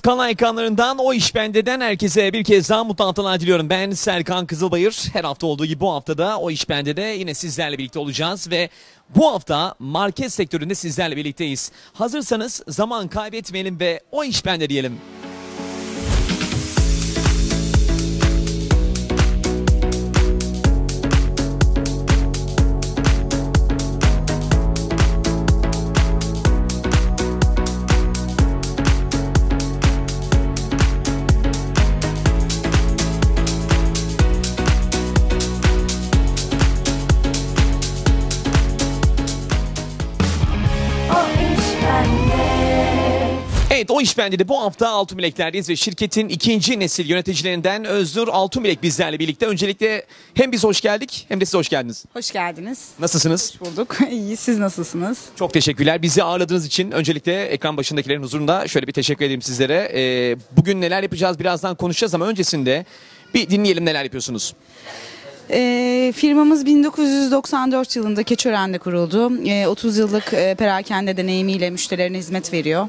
Kanal ekranlarından o iş bendeden herkese bir kez daha mutlu haftalar diliyorum. Ben Serkan Kızılbayır. Her hafta olduğu gibi bu haftada o iş bende de yine sizlerle birlikte olacağız ve bu hafta market sektöründe sizlerle birlikteyiz. Hazırsanız zaman kaybetmeyelim ve o iş bende diyelim. Evet o iş bende de bu hafta Altımelekler'deyiz ve şirketin ikinci nesil yöneticilerinden Öznur Altımelek bizlerle birlikte. Öncelikle hem biz hoş geldik hem de siz hoş geldiniz. Hoş geldiniz. Nasılsınız? Bulduk. İyi. Siz nasılsınız? Çok teşekkürler. Bizi ağırladığınız için öncelikle ekran başındakilerin huzurunda şöyle bir teşekkür edeyim sizlere. Ee, bugün neler yapacağız birazdan konuşacağız ama öncesinde bir dinleyelim neler yapıyorsunuz. Ee, firmamız 1994 yılında Keçören'de kuruldu. Ee, 30 yıllık e, perakende deneyimiyle müşterilerine hizmet veriyor.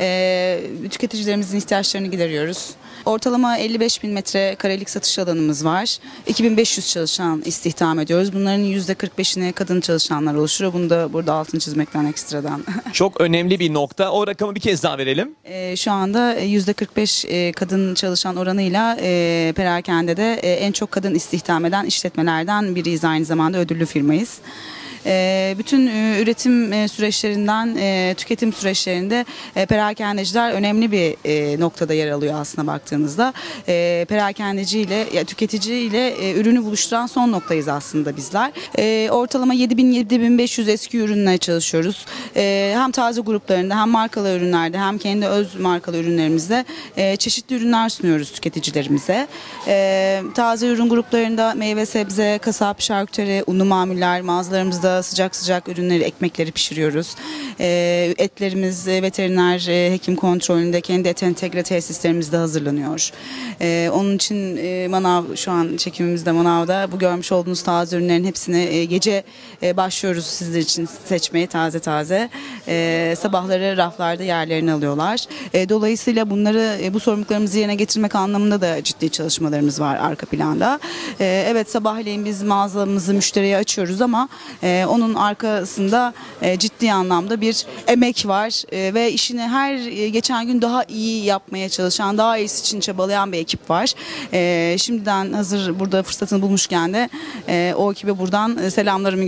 Ee, tüketicilerimizin ihtiyaçlarını gideriyoruz. Ortalama 55 bin metrekarelik satış alanımız var. 2500 çalışan istihdam ediyoruz. Bunların %45'ini kadın çalışanlar oluşturuyor. Bunu da burada altını çizmekten ekstradan. Çok önemli bir nokta. O rakamı bir kez daha verelim. Ee, şu anda e, %45 e, kadın çalışan oranıyla e, perakendede e, en çok kadın istihdam eden işletmelerden biriyiz aynı zamanda ödüllü firmayız. E, bütün e, üretim e, süreçlerinden e, tüketim süreçlerinde perakendeciler önemli bir noktada yer alıyor aslında baktığınızda. Perakendeci ile tüketici ile ürünü buluşturan son noktayız aslında bizler. Ortalama 7000-7500 eski ürünle çalışıyoruz. Hem taze gruplarında hem markalı ürünlerde hem kendi öz markalı ürünlerimizde çeşitli ürünler sunuyoruz tüketicilerimize. Taze ürün gruplarında meyve sebze, kasap, şarküteri, unlu mamuller, mağazalarımızda sıcak sıcak ürünleri, ekmekleri pişiriyoruz. E, etlerimiz e, veteriner e, hekim kontrolünde kendi et entegre tesislerimizde hazırlanıyor. E, onun için e, manav şu an çekimimizde manavda bu görmüş olduğunuz taze ürünlerin hepsini gece başlıyoruz sizler için seçmeye taze taze. E, sabahları raflarda yerlerini alıyorlar. Dolayısıyla bunları bu sorumluluklarımızı yerine getirmek anlamında da ciddi çalışmalarımız var arka planda. Evet sabahleyin biz mağazamızı müşteriye açıyoruz ama onun arkasında e, ciddi anlamda bir emek var e, ve işini her e, geçen gün daha iyi yapmaya çalışan, daha iyisi için çabalayan bir ekip var. E, şimdiden hazır burada fırsatını bulmuşken de e, o ekibe buradan selamlarımı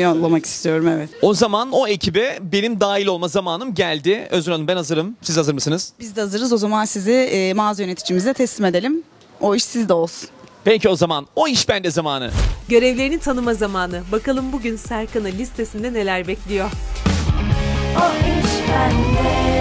yollamak istiyorum evet. O zaman o ekibe benim dahil olma zamanım geldi. Öznur Hanım ben hazırım. Siz hazır mısınız? Biz de hazırız. O zaman sizi mağaza yöneticimize teslim edelim. O iş sizde olsun. Peki o zaman o iş bende zamanı. Görevlerini tanıma zamanı. Bakalım bugün Serkan'ın listesinde neler bekliyor. O iş bende.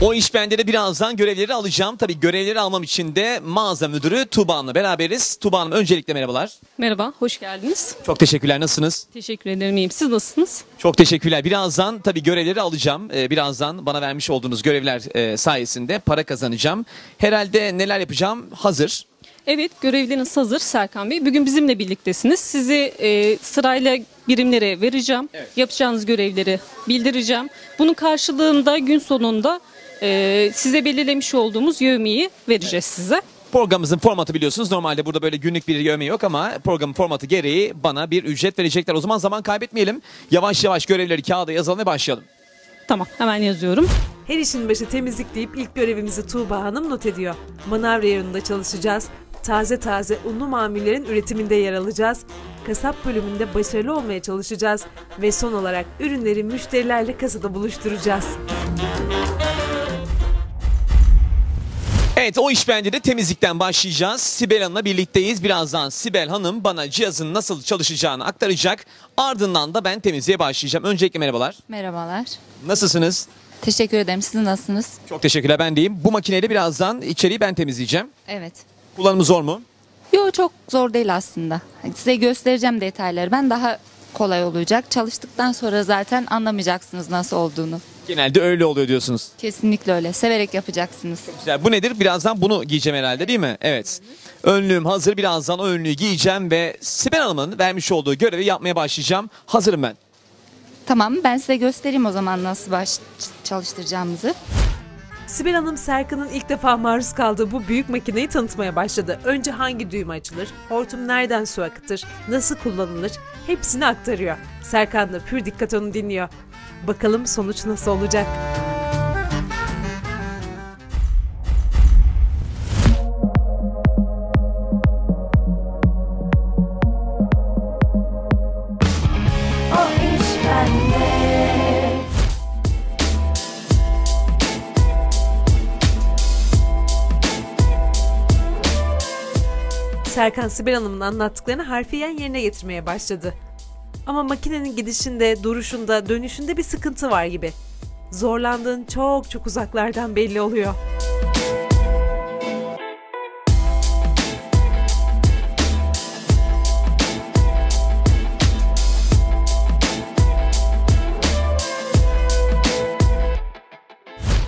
O iş bende de birazdan görevleri alacağım. Tabii görevleri almam için de mağaza müdürü Tuba Hanım'la beraberiz. Tuba Hanım öncelikle merhabalar. Merhaba, hoş geldiniz. Çok teşekkürler. Nasılsınız? Teşekkür ederim, iyiyim. Siz nasılsınız? Çok teşekkürler. Birazdan tabii görevleri alacağım. Ee, birazdan bana vermiş olduğunuz görevler e, sayesinde para kazanacağım. Herhalde neler yapacağım hazır. Evet, görevleriniz hazır Serkan Bey. Bugün bizimle birliktesiniz. Sizi e, sırayla birimlere vereceğim. Yapacağınız görevleri bildireceğim. Bunun karşılığında gün sonunda e, size belirlemiş olduğumuz yevmiyi vereceğiz size. Programımızın formatı biliyorsunuz. Normalde burada böyle günlük bir yövme yok ama programın formatı gereği bana bir ücret verecekler. O zaman zaman kaybetmeyelim. Yavaş yavaş görevleri kağıda yazalım ve başlayalım. Tamam, hemen yazıyorum. Her işin başı temizlik deyip ilk görevimizi Tuğba Hanım not ediyor. Manav reyonunda çalışacağız. Taze taze unlu mamullerin üretiminde yer alacağız. Kasap bölümünde başarılı olmaya çalışacağız. Ve son olarak ürünleri müşterilerle kasada buluşturacağız. Evet o iş bence de temizlikten başlayacağız. Sibel Hanım'la birlikteyiz. Birazdan Sibel Hanım bana cihazın nasıl çalışacağını aktaracak. Ardından da ben temizliğe başlayacağım. Öncelikle merhabalar. Merhabalar. Nasılsınız? Teşekkür ederim. Siz nasılsınız? Çok teşekkürler ben deyim. Bu makineyle birazdan içeriği ben temizleyeceğim. Evet. Kullanımı zor mu? Yo çok zor değil aslında. Size göstereceğim detayları. Ben daha kolay olacak. Çalıştıktan sonra zaten anlamayacaksınız nasıl olduğunu. Genelde öyle oluyor diyorsunuz. Kesinlikle öyle. Severek yapacaksınız. Güzel. Bu nedir? Birazdan bunu giyeceğim herhalde değil mi? Evet. Önlüğüm hazır. Birazdan o önlüğü giyeceğim ve Sibel Hanım'ın vermiş olduğu görevi yapmaya başlayacağım. Hazırım ben. Tamam ben size göstereyim o zaman nasıl baş çalıştıracağımızı. Sibel Hanım Serkan'ın ilk defa maruz kaldığı bu büyük makineyi tanıtmaya başladı. Önce hangi düğme açılır, hortum nereden su akıtır, nasıl kullanılır hepsini aktarıyor. Serkan da pür dikkat onu dinliyor. Bakalım sonuç nasıl olacak? Serkan Sibel Hanım'ın anlattıklarını harfiyen yerine getirmeye başladı. Ama makinenin gidişinde, duruşunda, dönüşünde bir sıkıntı var gibi. Zorlandığın çok çok uzaklardan belli oluyor.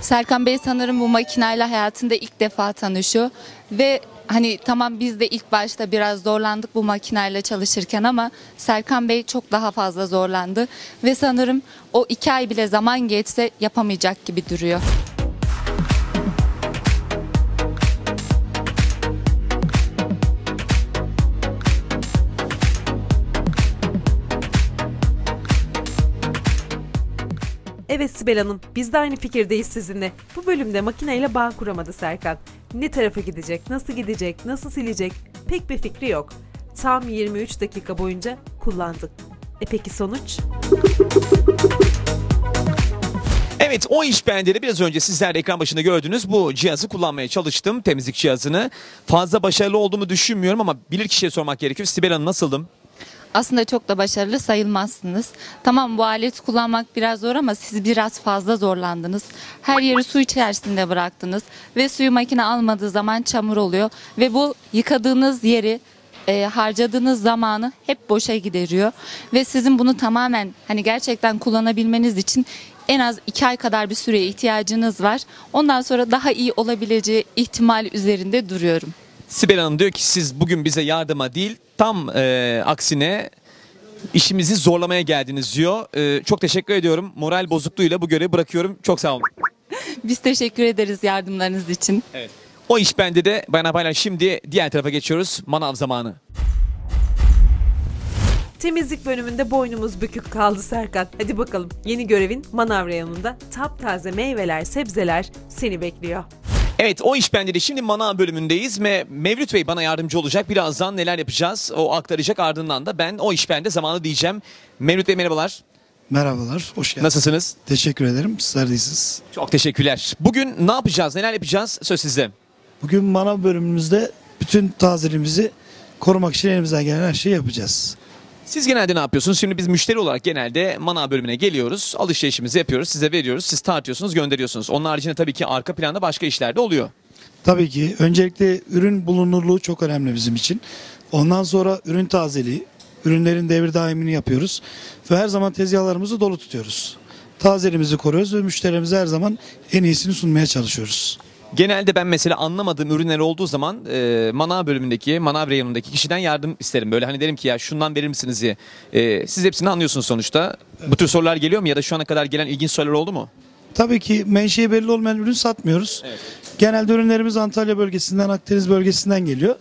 Serkan Bey sanırım bu makinayla hayatında ilk defa tanışıyor ve hani tamam biz de ilk başta biraz zorlandık bu makinayla çalışırken ama Serkan Bey çok daha fazla zorlandı ve sanırım o iki ay bile zaman geçse yapamayacak gibi duruyor. Evet Sibel Hanım, biz de aynı fikirdeyiz sizinle. Bu bölümde makineyle bağ kuramadı Serkan. Ne tarafa gidecek, nasıl gidecek, nasıl silecek pek bir fikri yok. Tam 23 dakika boyunca kullandık. E peki sonuç? Evet o iş de biraz önce sizler ekran başında gördünüz bu cihazı kullanmaya çalıştım temizlik cihazını. Fazla başarılı olduğumu düşünmüyorum ama bilir kişiye sormak gerekiyor. Sibel Hanım nasıldım? Aslında çok da başarılı sayılmazsınız. Tamam bu aleti kullanmak biraz zor ama siz biraz fazla zorlandınız. Her yeri su içerisinde bıraktınız ve suyu makine almadığı zaman çamur oluyor ve bu yıkadığınız yeri e, harcadığınız zamanı hep boşa gideriyor ve sizin bunu tamamen hani gerçekten kullanabilmeniz için en az iki ay kadar bir süreye ihtiyacınız var. Ondan sonra daha iyi olabileceği ihtimal üzerinde duruyorum. Sibel Hanım diyor ki siz bugün bize yardıma değil tam e, aksine işimizi zorlamaya geldiniz diyor. E, çok teşekkür ediyorum. Moral bozukluğuyla bu görevi bırakıyorum. Çok sağ olun. Biz teşekkür ederiz yardımlarınız için. Evet. O iş bende de Bayan Abaylar şimdi diğer tarafa geçiyoruz. Manav zamanı. Temizlik bölümünde boynumuz bükük kaldı Serkan. Hadi bakalım yeni görevin manavra yanında taptaze meyveler, sebzeler seni bekliyor. Evet o iş bende de şimdi manav bölümündeyiz ve Mevlüt Bey bana yardımcı olacak. Birazdan neler yapacağız o aktaracak ardından da ben o iş bende zamanı diyeceğim. Mevlüt Bey merhabalar. Merhabalar, hoş geldiniz. Nasılsınız? Teşekkür ederim. Sizler de iyisiniz. Çok teşekkürler. Bugün ne yapacağız? Neler yapacağız? Söz sizde. Bugün manav bölümümüzde bütün tazeliğimizi korumak için elimizden gelen her şeyi yapacağız. Siz genelde ne yapıyorsunuz? Şimdi biz müşteri olarak genelde manav bölümüne geliyoruz. Alışverişimizi yapıyoruz. Size veriyoruz. Siz tartıyorsunuz, gönderiyorsunuz. Onun haricinde tabii ki arka planda başka işler de oluyor. Tabii ki öncelikle ürün bulunurluğu çok önemli bizim için. Ondan sonra ürün tazeliği, ürünlerin devir daimini yapıyoruz. Ve her zaman tezgahlarımızı dolu tutuyoruz. Tazeliğimizi koruyoruz ve müşterilerimize her zaman en iyisini sunmaya çalışıyoruz. Genelde ben mesela anlamadığım ürünler olduğu zaman e, manav bölümündeki, manav reyonundaki kişiden yardım isterim. Böyle hani derim ki ya şundan verir misiniz diye. E, siz hepsini anlıyorsunuz sonuçta. Bu tür sorular geliyor mu ya da şu ana kadar gelen ilginç sorular oldu mu? Tabii ki menşei belli olmayan ürün satmıyoruz. Genelde ürünlerimiz Antalya bölgesinden, Akdeniz bölgesinden geliyor.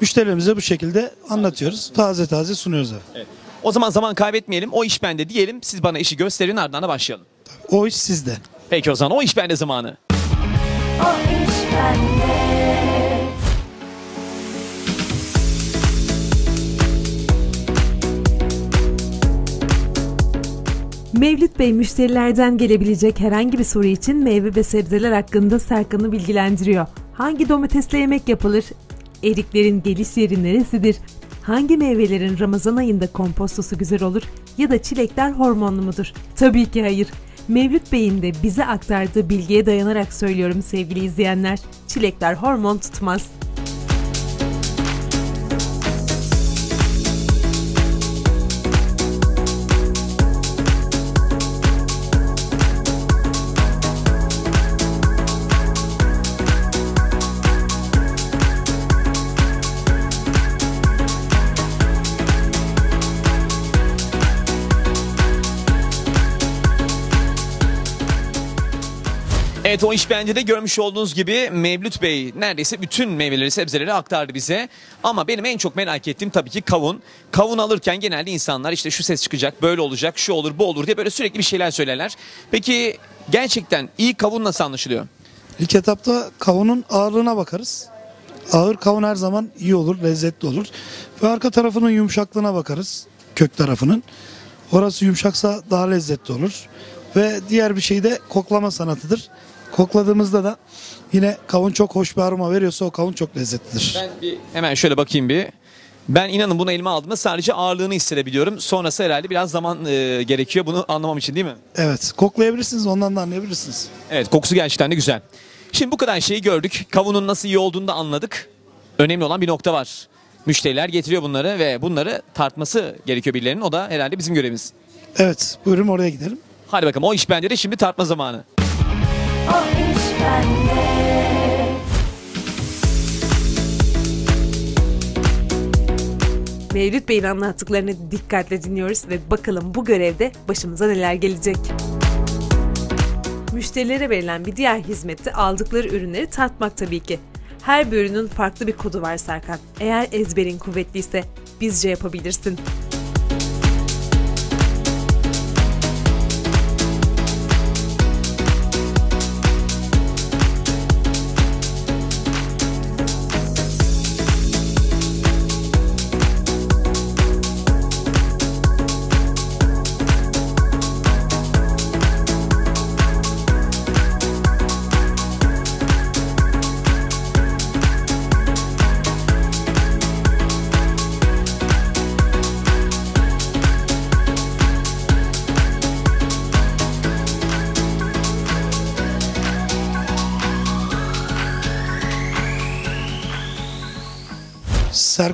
Müşterilerimize bu şekilde anlatıyoruz. Taze taze sunuyoruz. efendim. O zaman zaman kaybetmeyelim. O iş bende diyelim. Siz bana işi gösterin ardından da başlayalım. O iş sizde. Peki o zaman o iş bende zamanı. O iş bende. Mevlüt Bey müşterilerden gelebilecek herhangi bir soru için meyve ve sebzeler hakkında Serkan'ı bilgilendiriyor. Hangi domatesle yemek yapılır? Eriklerin geliş yeri neresidir? Hangi meyvelerin Ramazan ayında kompostosu güzel olur? Ya da çilekler hormonlu mudur? Tabii ki hayır. Mevlüt Bey'in de bize aktardığı bilgiye dayanarak söylüyorum sevgili izleyenler. Çilekler hormon tutmaz. Evet o iş bence de görmüş olduğunuz gibi Mevlüt Bey neredeyse bütün meyveleri sebzeleri aktardı bize. Ama benim en çok merak ettiğim tabii ki kavun. Kavun alırken genelde insanlar işte şu ses çıkacak böyle olacak şu olur bu olur diye böyle sürekli bir şeyler söylerler. Peki gerçekten iyi kavun nasıl anlaşılıyor? İlk etapta kavunun ağırlığına bakarız. Ağır kavun her zaman iyi olur, lezzetli olur. Ve arka tarafının yumuşaklığına bakarız. Kök tarafının. Orası yumuşaksa daha lezzetli olur. Ve diğer bir şey de koklama sanatıdır. Kokladığımızda da yine kavun çok hoş bir aroma veriyorsa o kavun çok lezzetlidir. Ben bir hemen şöyle bakayım bir. Ben inanın bunu elime aldığımda sadece ağırlığını hissedebiliyorum. Sonrası herhalde biraz zaman e, gerekiyor bunu anlamam için değil mi? Evet, koklayabilirsiniz ondan da anlayabilirsiniz. Evet kokusu gerçekten de güzel. Şimdi bu kadar şeyi gördük. Kavunun nasıl iyi olduğunu da anladık. Önemli olan bir nokta var. Müşteriler getiriyor bunları ve bunları tartması gerekiyor birilerinin. O da herhalde bizim görevimiz. Evet, buyurun oraya gidelim. Hadi bakalım o iş bende de şimdi tartma zamanı. O iş bende. Mevlüt Bey'in anlattıklarını dikkatle dinliyoruz ve bakalım bu görevde başımıza neler gelecek. Müşterilere verilen bir diğer hizmette aldıkları ürünleri tatmak tabii ki. Her bir ürünün farklı bir kodu var Serkan. Eğer ezberin kuvvetliyse bizce yapabilirsin.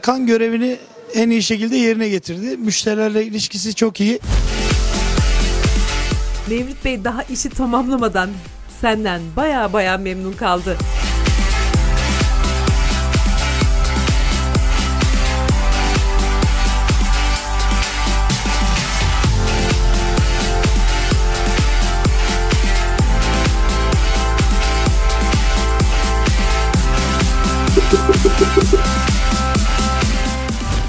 Serkan görevini en iyi şekilde yerine getirdi. Müşterilerle ilişkisi çok iyi. Mevlüt Bey daha işi tamamlamadan senden baya baya memnun kaldı.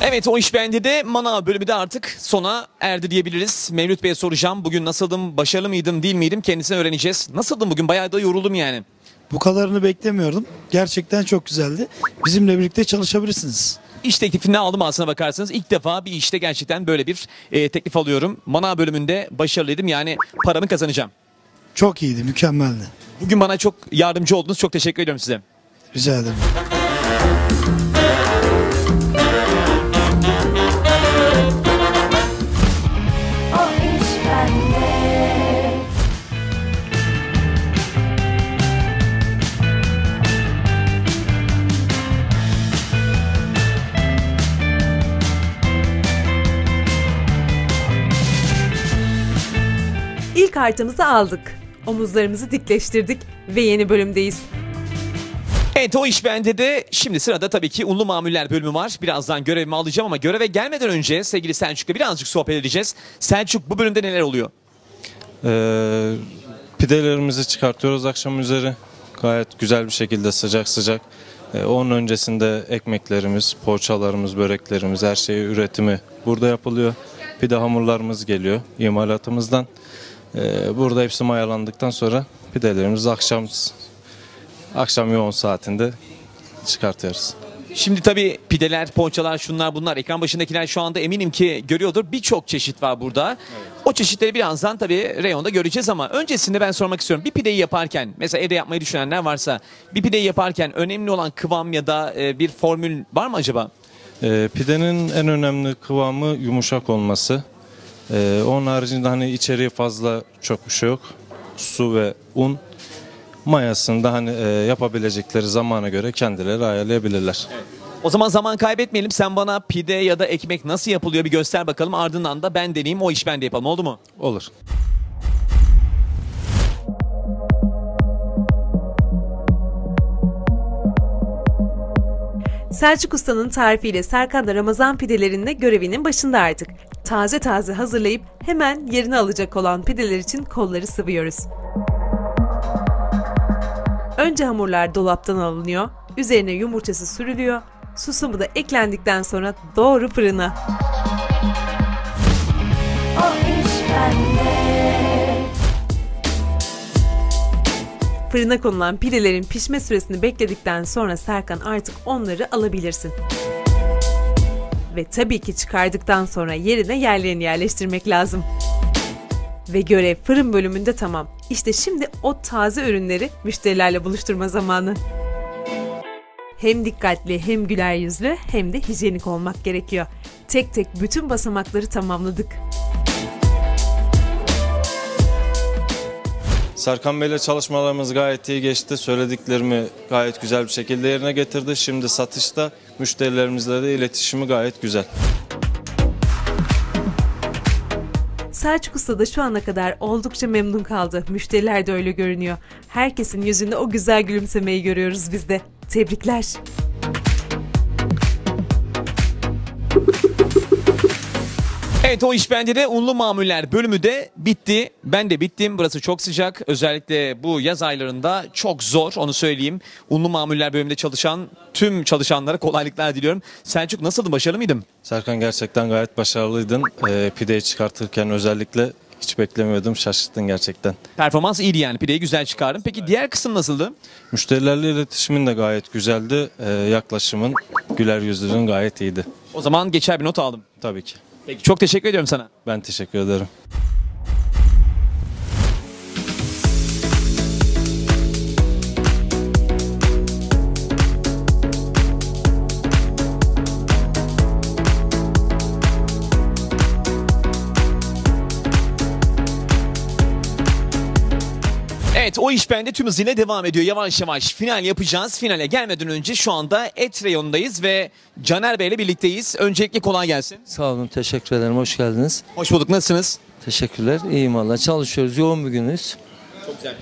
Evet o iş bende de manav bölümü de artık sona erdi diyebiliriz. Mevlüt Bey'e soracağım. Bugün nasıldım, başarılı mıydım, değil miydim kendisine öğreneceğiz. Nasıldım bugün? Bayağı da yoruldum yani. Bu kadarını beklemiyordum. Gerçekten çok güzeldi. Bizimle birlikte çalışabilirsiniz. İş teklifini aldım aslına bakarsanız. İlk defa bir işte gerçekten böyle bir e, teklif alıyorum. Manav bölümünde başarılıydım yani paramı kazanacağım. Çok iyiydi, mükemmeldi. Bugün bana çok yardımcı oldunuz. Çok teşekkür ediyorum size. Rica ederim. İlk haritamızı aldık. Omuzlarımızı dikleştirdik ve yeni bölümdeyiz. Evet o iş bende de şimdi sırada tabii ki unlu mamuller bölümü var. Birazdan görevimi alacağım ama göreve gelmeden önce sevgili Selçuk'la birazcık sohbet edeceğiz. Selçuk bu bölümde neler oluyor? Ee, pidelerimizi çıkartıyoruz akşam üzeri. Gayet güzel bir şekilde sıcak sıcak. Ee, onun öncesinde ekmeklerimiz, poğaçalarımız, böreklerimiz, her şey üretimi burada yapılıyor. Pide hamurlarımız geliyor imalatımızdan. Ee, burada hepsi mayalandıktan sonra pidelerimizi akşam akşam yoğun saatinde çıkartıyoruz. Şimdi tabii pideler, poğaçalar, şunlar bunlar ekran başındakiler şu anda eminim ki görüyordur. Birçok çeşit var burada. O çeşitleri birazdan tabii reyonda göreceğiz ama öncesinde ben sormak istiyorum. Bir pideyi yaparken mesela evde yapmayı düşünenler varsa bir pideyi yaparken önemli olan kıvam ya da e, bir formül var mı acaba? Ee, pidenin en önemli kıvamı yumuşak olması. Ee, onun haricinde hani içeriği fazla çok bir şey yok. Su ve un. Mayasında hani e, yapabilecekleri zamana göre kendileri ayarlayabilirler. O zaman zaman kaybetmeyelim. Sen bana pide ya da ekmek nasıl yapılıyor bir göster bakalım. Ardından da ben deneyeyim o iş bende yapalım oldu mu? Olur. Selçuk Usta'nın tarifiyle Serkan da Ramazan pidelerinde görevinin başında artık. Taze taze hazırlayıp hemen yerine alacak olan pideler için kolları sıvıyoruz. Önce hamurlar dolaptan alınıyor, üzerine yumurtası sürülüyor, susamı da eklendikten sonra doğru fırına. Fırına konulan pidelerin pişme süresini bekledikten sonra Serkan artık onları alabilirsin. Ve tabii ki çıkardıktan sonra yerine yerlerini yerleştirmek lazım. Ve görev fırın bölümünde tamam. İşte şimdi o taze ürünleri müşterilerle buluşturma zamanı. Hem dikkatli hem güler yüzlü hem de hijyenik olmak gerekiyor. Tek tek bütün basamakları tamamladık. Serkan Bey'le çalışmalarımız gayet iyi geçti. Söylediklerimi gayet güzel bir şekilde yerine getirdi. Şimdi satışta müşterilerimizle de iletişimi gayet güzel. Selçuk Usta da şu ana kadar oldukça memnun kaldı. Müşteriler de öyle görünüyor. Herkesin yüzünde o güzel gülümsemeyi görüyoruz biz de. Tebrikler. Evet o iş bende de unlu mamuller bölümü de bitti. Ben de bittim. Burası çok sıcak. Özellikle bu yaz aylarında çok zor onu söyleyeyim. Unlu mamuller bölümünde çalışan tüm çalışanlara kolaylıklar diliyorum. Selçuk nasıldı? Başarılı mıydın? Serkan gerçekten gayet başarılıydın. Ee, pideyi çıkartırken özellikle hiç beklemiyordum. Şaşırttın gerçekten. Performans iyiydi yani. Pideyi güzel çıkardın. Peki diğer kısım nasıldı? Müşterilerle iletişimin de gayet güzeldi. Ee, yaklaşımın, güler yüzlülüğün gayet iyiydi. O zaman geçer bir not aldım. Tabii ki. Peki çok teşekkür ediyorum sana. Ben teşekkür ederim. Evet o iş bende tüm hızıyla devam ediyor. Yavaş yavaş final yapacağız. Finale gelmeden önce şu anda et reyonundayız ve Caner Bey ile birlikteyiz. Öncelikle kolay gelsin. Sağ olun, teşekkür ederim. Hoş geldiniz. Hoş bulduk. Nasılsınız? Teşekkürler. İyiyim valla. Çalışıyoruz. Yoğun bir günüz.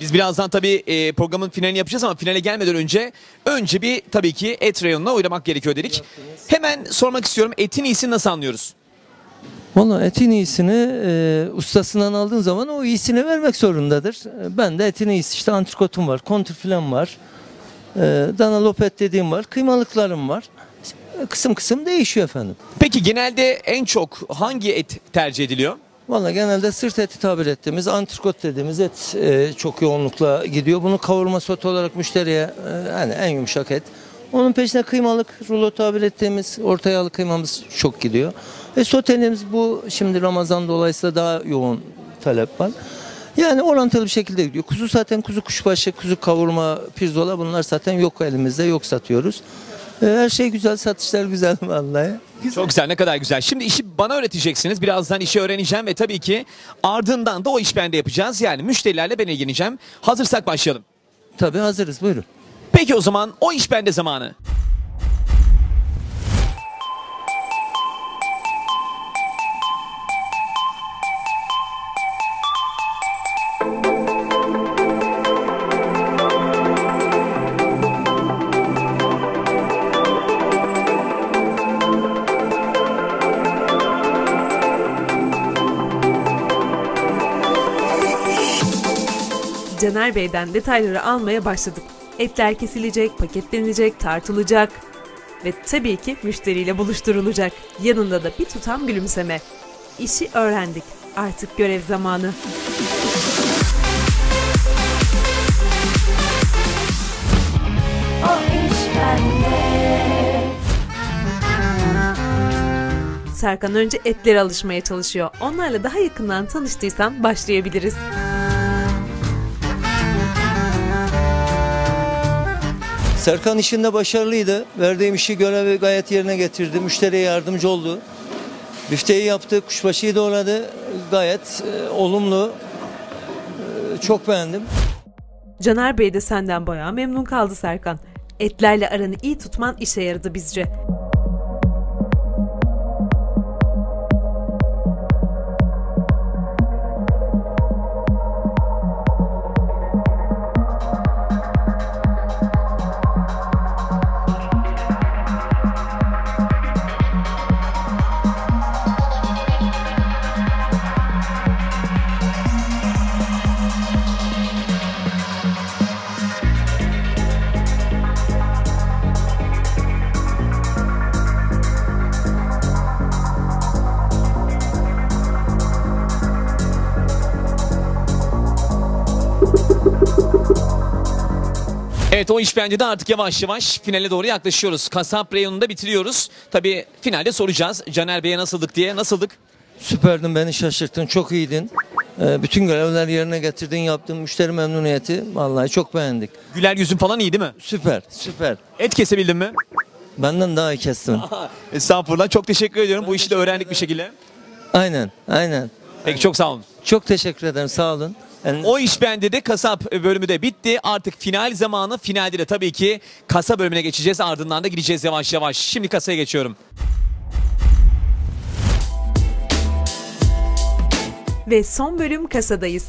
Biz birazdan tabii e, programın finalini yapacağız ama finale gelmeden önce önce bir tabii ki et reyonuna oynamak gerekiyor dedik. Hemen sormak istiyorum etin iyisini nasıl anlıyoruz? Valla etin iyisini e, ustasından aldığın zaman o iyisini vermek zorundadır. E, Ben de etin iyisi işte antrikotum var, kontrfilem var. E, dana lopet dediğim var. Kıymalıklarım var. E, Kısım kısım değişiyor efendim. Peki genelde en çok hangi et tercih ediliyor? Valla genelde sırt eti tabir ettiğimiz antrikot dediğimiz et e, çok yoğunlukla gidiyor. Bunu kavurma sote olarak müşteriye e, hani en yumuşak et. Onun peşine kıymalık rulo tabir ettiğimiz orta yağlı kıymamız çok gidiyor. Ve soteliğimiz bu şimdi Ramazan dolayısıyla daha yoğun talep var. Yani orantılı bir şekilde gidiyor. Kuzu zaten kuzu kuşbaşı, kuzu kavurma, pirzola bunlar zaten yok elimizde yok satıyoruz. E, her şey güzel, satışlar güzel vallahi. Çok güzel ne kadar güzel. Şimdi işi bana öğreteceksiniz. Birazdan işi öğreneceğim ve tabii ki ardından da o iş bende yapacağız. Yani müşterilerle ben ilgileneceğim. Hazırsak başlayalım. Tabii hazırız buyurun. Peki o zaman o iş bende zamanı. Caner Bey'den detayları almaya başladık. Etler kesilecek, paketlenecek, tartılacak ve tabii ki müşteriyle buluşturulacak. Yanında da bir tutam gülümseme. İşi öğrendik. Artık görev zamanı. Serkan önce etlere alışmaya çalışıyor. Onlarla daha yakından tanıştıysan başlayabiliriz. Serkan işinde başarılıydı. Verdiğim işi görevi gayet yerine getirdi. Müşteriye yardımcı oldu. Büfteyi yaptı, kuşbaşıyı doğradı. Gayet e, olumlu. E, çok beğendim. Caner Bey de senden bayağı memnun kaldı Serkan. Etlerle aranı iyi tutman işe yaradı bizce. Evet o iş bence de artık yavaş yavaş finale doğru yaklaşıyoruz. Kasap reyonunda bitiriyoruz. Tabii finalde soracağız. Caner Bey'e nasıldık diye. Nasıldık? Süperdin beni şaşırttın çok iyiydin. Ee, bütün görevler yerine getirdin yaptın müşteri memnuniyeti vallahi çok beğendik. Güler yüzün falan iyi değil mi? Süper süper. Et kesebildin mi? Benden daha iyi kestin. Estağfurullah. Çok teşekkür ediyorum. Bu işi de öğrendik bir şekilde. Aynen aynen. Peki çok sağ olun. Çok teşekkür ederim sağ olun. O iş bende de kasap bölümü de bitti. Artık final zamanı. Finalde de tabii ki kasa bölümüne geçeceğiz. Ardından da gideceğiz yavaş yavaş. Şimdi kasaya geçiyorum. Ve son bölüm kasadayız.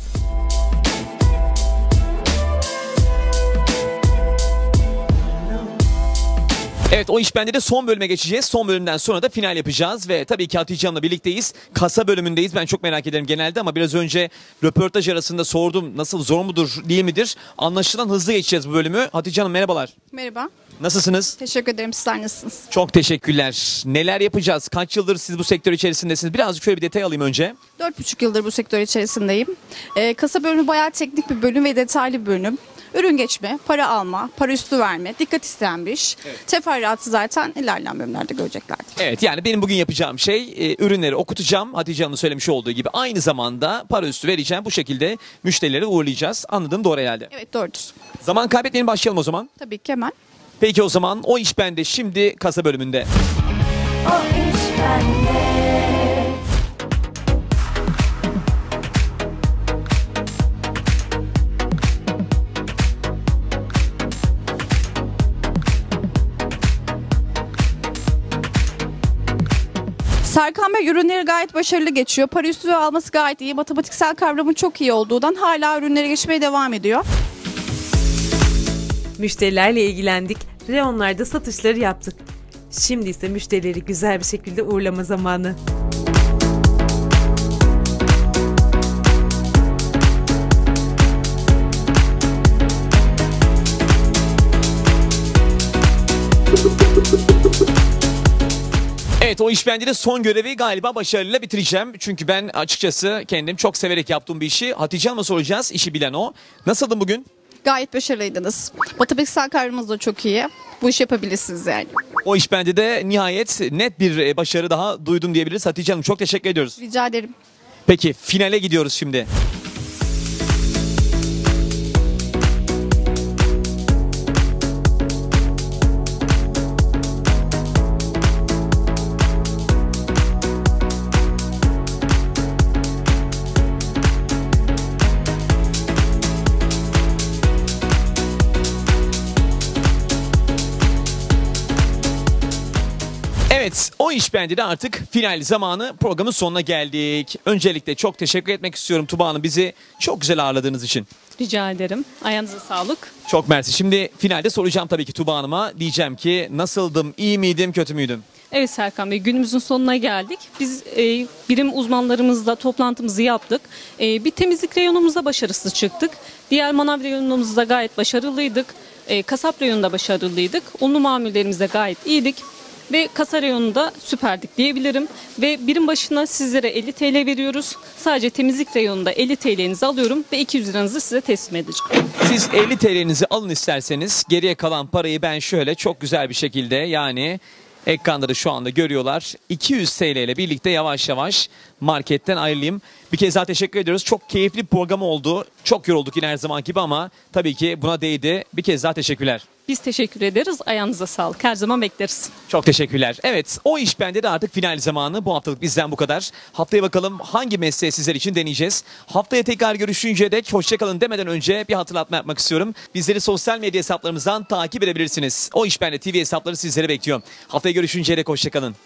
Evet o iş bende de son bölüme geçeceğiz. Son bölümden sonra da final yapacağız ve tabii ki Hatice Hanım'la birlikteyiz. Kasa bölümündeyiz. Ben çok merak ederim genelde ama biraz önce röportaj arasında sordum nasıl zor mudur değil midir? Anlaşılan hızlı geçeceğiz bu bölümü. Hatice Hanım merhabalar. Merhaba. Nasılsınız? Teşekkür ederim. Sizler nasılsınız? Çok teşekkürler. Neler yapacağız? Kaç yıldır siz bu sektör içerisindesiniz? Birazcık şöyle bir detay alayım önce. Dört buçuk yıldır bu sektör içerisindeyim. Ee, kasa bölümü bayağı teknik bir bölüm ve detaylı bir bölüm. Ürün geçme, para alma, para üstü verme, dikkat isteyen bir iş. Teferruatı zaten ilerleyen bölümlerde göreceklerdir. Evet yani benim bugün yapacağım şey e, ürünleri okutacağım. Hatice Hanım'ın söylemiş olduğu gibi aynı zamanda para üstü vereceğim. Bu şekilde müşterileri uğurlayacağız. Anladım doğru herhalde. Evet doğrudur. Zaman kaybetmeyelim başlayalım o zaman. Tabii ki hemen. Peki o zaman o iş bende şimdi kasa bölümünde. O iş bende. Serkan Bey ürünleri gayet başarılı geçiyor. Para üstü alması gayet iyi. Matematiksel kavramı çok iyi olduğundan hala ürünlere geçmeye devam ediyor. Müşterilerle ilgilendik. Reyonlarda satışları yaptık. Şimdi ise müşterileri güzel bir şekilde uğurlama zamanı. Evet o iş bende de son görevi galiba başarıyla bitireceğim. Çünkü ben açıkçası kendim çok severek yaptığım bir işi. Hatice Hanım'a soracağız işi bilen o. Nasıldın bugün? Gayet başarılıydınız. Matematiksel kavramınız da çok iyi. Bu işi yapabilirsiniz yani. O iş bende de nihayet net bir e, başarı daha duydum diyebiliriz. Hatice Hanım çok teşekkür ediyoruz. Rica ederim. Peki finale gidiyoruz şimdi. İş bende de artık final zamanı programın sonuna geldik. Öncelikle çok teşekkür etmek istiyorum Tuba Hanım bizi çok güzel ağırladığınız için. Rica ederim. Ayağınıza sağlık. Çok mersi. Şimdi finalde soracağım tabii ki Tuba Hanım'a. Diyeceğim ki nasıldım, iyi miydim, kötü müydüm? Evet Serkan Bey günümüzün sonuna geldik. Biz e, birim uzmanlarımızla toplantımızı yaptık. E, bir temizlik reyonumuzda başarısız çıktık. Diğer manav reyonumuzda gayet başarılıydık. E, kasap reyonunda başarılıydık. Unlu mamullerimizde gayet iyiydik. Ve kasa reyonunda süperdik diyebilirim. Ve birim başına sizlere 50 TL veriyoruz. Sadece temizlik reyonunda 50 TL'nizi alıyorum ve 200 liranızı size teslim edeceğim. Siz 50 TL'nizi alın isterseniz geriye kalan parayı ben şöyle çok güzel bir şekilde yani ekranda da şu anda görüyorlar. 200 TL ile birlikte yavaş yavaş marketten ayrılayım. Bir kez daha teşekkür ediyoruz. Çok keyifli bir program oldu. Çok yorulduk yine her zaman gibi ama tabii ki buna değdi. Bir kez daha teşekkürler. Biz teşekkür ederiz. Ayağınıza sağlık. Her zaman bekleriz. Çok teşekkürler. Evet o iş bende de artık final zamanı. Bu haftalık bizden bu kadar. Haftaya bakalım hangi mesleği sizler için deneyeceğiz. Haftaya tekrar görüşünce dek hoşçakalın demeden önce bir hatırlatma yapmak istiyorum. Bizleri sosyal medya hesaplarımızdan takip edebilirsiniz. O iş bende TV hesapları sizleri bekliyor. Haftaya görüşünce dek hoşçakalın.